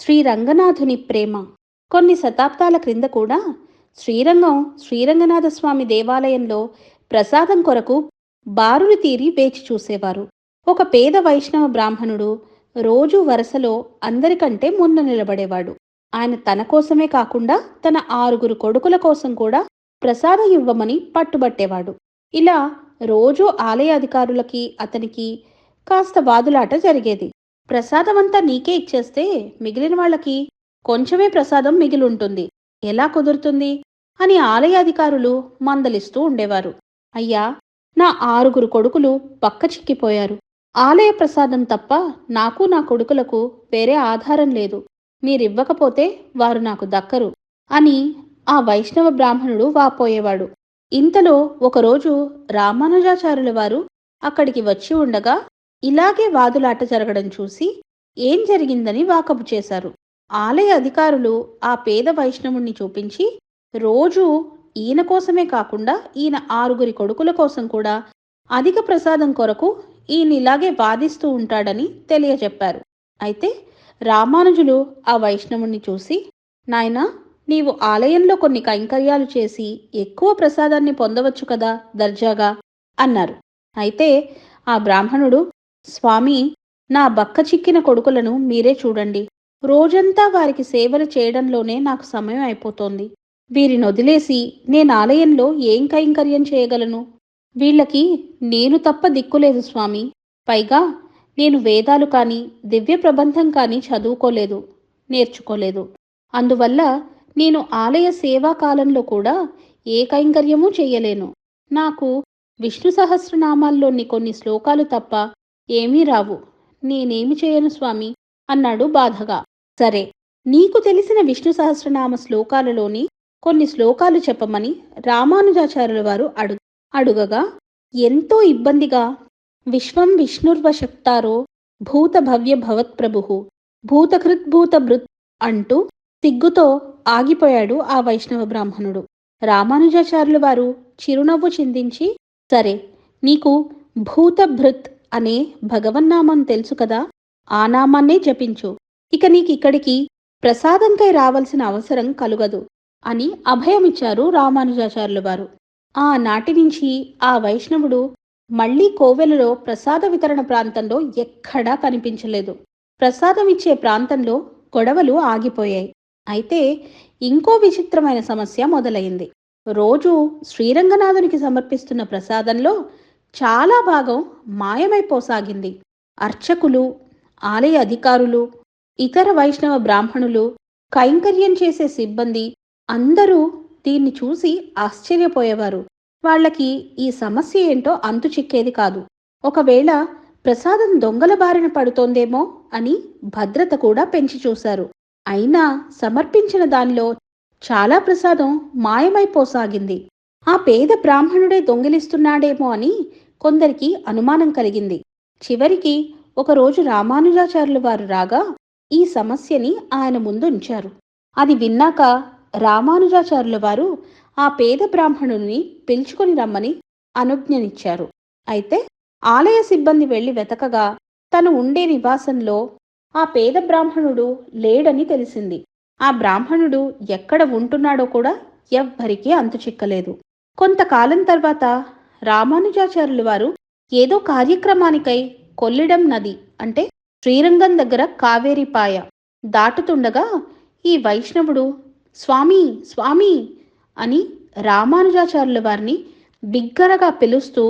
శ్రీ రంగనాథుని ప్రేమ. కొన్ని శతాబ్దాల క్రింద కూడా శ్రీరంగం శ్రీరంగనాథ స్వామి దేవాలయంలో ప్రసాదం కొరకు బారులు తీరి వేచి చూసేవారు. ఒక పేద వైష్ణవ బ్రాహ్మణుడు రోజు వరుసలో అందరికంటే ముందు నిలబడేవాడు. ఆయన తన కోసమే కాకుండా తన ఆరుగురు కొడుకుల కోసం కూడా ప్రసాదం ఇవ్వమని పట్టుబట్టేవాడు. ఇలా రోజు ఆలయ అధికారులకి అతనికి కాస్త వాదులాట జరిగేది. ప్రసాదమంతా నీకే ఇచ్చేస్తే మిగిలిన వాళ్ళకి కొంచెమే ప్రసాదం మిగిలుంటుంది. ఎలా కుదురుతుంది? అని ఆలయాధికారులు మందలిస్తూ ఉండేవారు. అయ్యా నా ఆరుగురు కొడుకులు పక్క చిక్కిపోయారు. ఆలయ ప్రసాదం తప్ప నాకు నా కొడుకులకు వేరే ఆధారం లేదు. మీరివ్వకపోతే వారు నాకు దక్కరు అని ఆ వైష్ణవ బ్రాహ్మణుడు వాపోయేవాడు. ఇంతలో ఒకరోజు రామానుజాచార్యుల వారు అక్కడికి వచ్చి ఉండగా ఇలాగే వాదులాట జరగడం చూసి ఏం జరిగిందని వాకపు చేశారు. ఆలయ అధికారులు ఆ పేద వైష్ణవుణ్ణి చూపించి రోజూ ఈయన కోసమే కాకుండా ఈయన ఆరుగురి కొడుకుల కోసం కూడా అధిక ప్రసాదం కొరకు ఈయన ఇలాగే వాదిస్తూ ఉంటాడని తెలియజెప్పారు. అయితే రామానుజులు ఆ వైష్ణవుణ్ణి చూసి నాయనా నీవు ఆలయంలో కొన్ని కైంకర్యాలు చేసి ఎక్కువ ప్రసాదాన్ని పొందవచ్చు కదా దర్జాగా అన్నారు. అయితే ఆ బ్రాహ్మణుడు స్వామి నా బక్క చిక్కిన కొడుకులను మీరే చూడండి. రోజంతా వారికి సేవలు చేయడంలోనే నాకు సమయం అయిపోతోంది. వీరిని వదిలేసి నేను ఆలయంలో ఏం కైంకర్యం చేయగలను? వీళ్ళకి నేను తప్ప దిక్కులేదు స్వామి. పైగా నేను వేదాలు కానీ దివ్య ప్రబంధం కానీ చదువుకోలేదు నేర్చుకోలేదు. అందువల్ల నేను ఆలయ సేవా కాలంలో కూడా ఏ కైంకర్యమూ చేయలేను. నాకు విష్ణు సహస్రనామాల్లోని కొన్ని శ్లోకాలు తప్ప ఏమీ రావు. నేనేమి చేయను స్వామి? అన్నాడు బాధగా. సరే నీకు తెలిసిన విష్ణు సహస్రనామ శ్లోకాలలోని కొన్ని శ్లోకాలు చెప్పమని రామానుజాచార్యుల వారు అడుగు అడుగగా ఎంతో ఇబ్బందిగా. విశ్వం విష్ణుర్వశక్తారో భూత భవ్య భవత్ప్రభు భూతకృద్భూత భృత్ అంటూ సిగ్గుతో ఆగిపోయాడు ఆ వైష్ణవ బ్రాహ్మణుడు. రామానుజాచార్యుల వారు చిరునవ్వు చిందించి సరే నీకు భూతభృత్ అనే భగవన్నామం తెలుసు కదా? ఆ నామాన్నే జపించు. ఇక నీకిక్కడికి ప్రసాదంకై రావాల్సిన అవసరం కలుగదు అని అభయమిచ్చారు రామానుజాచార్యులు వారు. ఆ నాటి నుంచి ఆ వైష్ణవుడు మళ్ళీ కోవెలలో ప్రసాద వితరణ ప్రాంతంలో ఎక్కడా కనిపించలేదు. ప్రసాదం ఇచ్చే ప్రాంతంలో గొడవలు ఆగిపోయాయి. అయితే ఇంకో విచిత్రమైన సమస్య మొదలైంది. రోజు శ్రీరంగనాథునికి సమర్పిస్తున్న ప్రసాదంలో చాలా భాగం మాయమైపోసాగింది. అర్చకులు ఆలయ అధికారులు ఇతర వైష్ణవ బ్రాహ్మణులు కైంకర్యం చేసే సిబ్బంది అందరూ దీన్ని చూసి ఆశ్చర్యపోయేవారు. వాళ్ళకి ఈ సమస్య ఏంటో అంతు చిక్కేది కాదు. ఒకవేళ ప్రసాదం దొంగల బారిన పడుతోందేమో అని భద్రత కూడా పెంచి చూశారు. అయినా సమర్పించిన దానిలో చాలా ప్రసాదం మాయమైపోసాగింది. ఆ పేద బ్రాహ్మణుడే దొంగిలిస్తున్నాడేమో అని కొందరికి అనుమానం కలిగింది. చివరికి ఒకరోజు రామానుజాచార్యులు వారు రాగా ఈ సమస్యని ఆయన ముందు ఉంచారు. అది విన్నాక రామానుజాచార్యుల వారు ఆ పేద బ్రాహ్మణుని పిలుచుకొని రమ్మని అనుజ్ఞనిచ్చారు. అయితే ఆలయ సిబ్బంది వెళ్ళి వెతకగా తను ఉండే నివాసంలో ఆ పేద బ్రాహ్మణుడు లేడని తెలిసింది. ఆ బ్రాహ్మణుడు ఎక్కడ ఉంటున్నాడో కూడా ఎవ్వరికీ అంతు చిక్కలేదు కొంతకాలం తర్వాత రామానుజాచార్యులు వారు ఏదో కార్యక్రమానికై కొల్లిడం నది అంటే శ్రీరంగం దగ్గర కావేరిపాయ దాటుతుండగా ఈ వైష్ణవుడు స్వామి స్వామి అని రామానుజాచార్యుల వారిని బిగ్గరగా పిలుస్తూ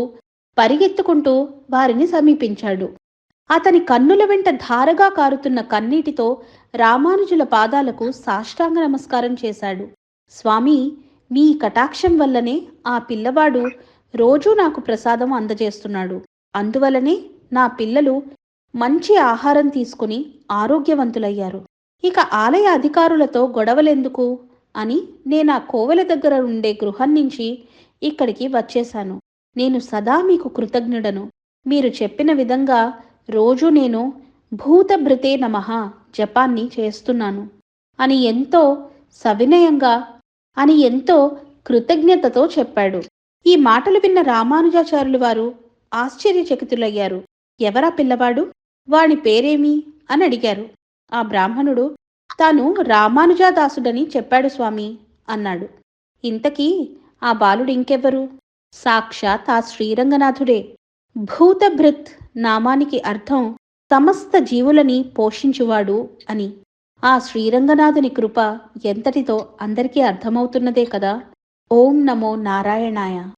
పరిగెత్తుకుంటూ వారిని సమీపించాడు. అతని కన్నుల వెంట ధారగా కారుతున్న కన్నీటితో రామానుజుల పాదాలకు సాష్టాంగ నమస్కారం చేశాడు. స్వామి మీ కటాక్షం వల్లనే ఆ పిల్లవాడు రోజూ నాకు ప్రసాదం అందజేస్తున్నాడు. అందువలనే నా పిల్లలు మంచి ఆహారం తీసుకుని ఆరోగ్యవంతులయ్యారు. ఇక ఆలయ అధికారులతో గొడవలెందుకు? అని నేను ఆ కోవెల దగ్గర ఉండే గృహం నుంచి ఇక్కడికి వచ్చేశాను. నేను సదా మీకు కృతజ్ఞుడను. మీరు చెప్పిన విధంగా రోజు నేను భూతభృతే నమః జపాన్ని చేస్తున్నాను. అని ఎంతో సవినయంగా అని ఎంతో కృతజ్ఞతతో చెప్పాడు. ఈ మాటలు విన్న రామానుజాచార్యులు వారు ఆశ్చర్యచకితులయ్యారు. ఎవరా పిల్లవాడు? వాని పేరేమి? అని అడిగారు. ఆ బ్రాహ్మణుడు తాను రామానుజాదాసుడని చెప్పాడు స్వామి అన్నాడు. ఇంతకీ ఆ బాలుడు ఇంకెవ్వరు? సాక్షాత్ ఆ శ్రీరంగనాథుడే. భూతభృత్ నామానికి అర్థం సమస్త జీవులని పోషించువాడు అని. ఆ శ్రీరంగనాథుని కృప ఎంతటితో అందరికీ అర్థమవుతున్నదే కదా. ఓం నమో నారాయణాయ.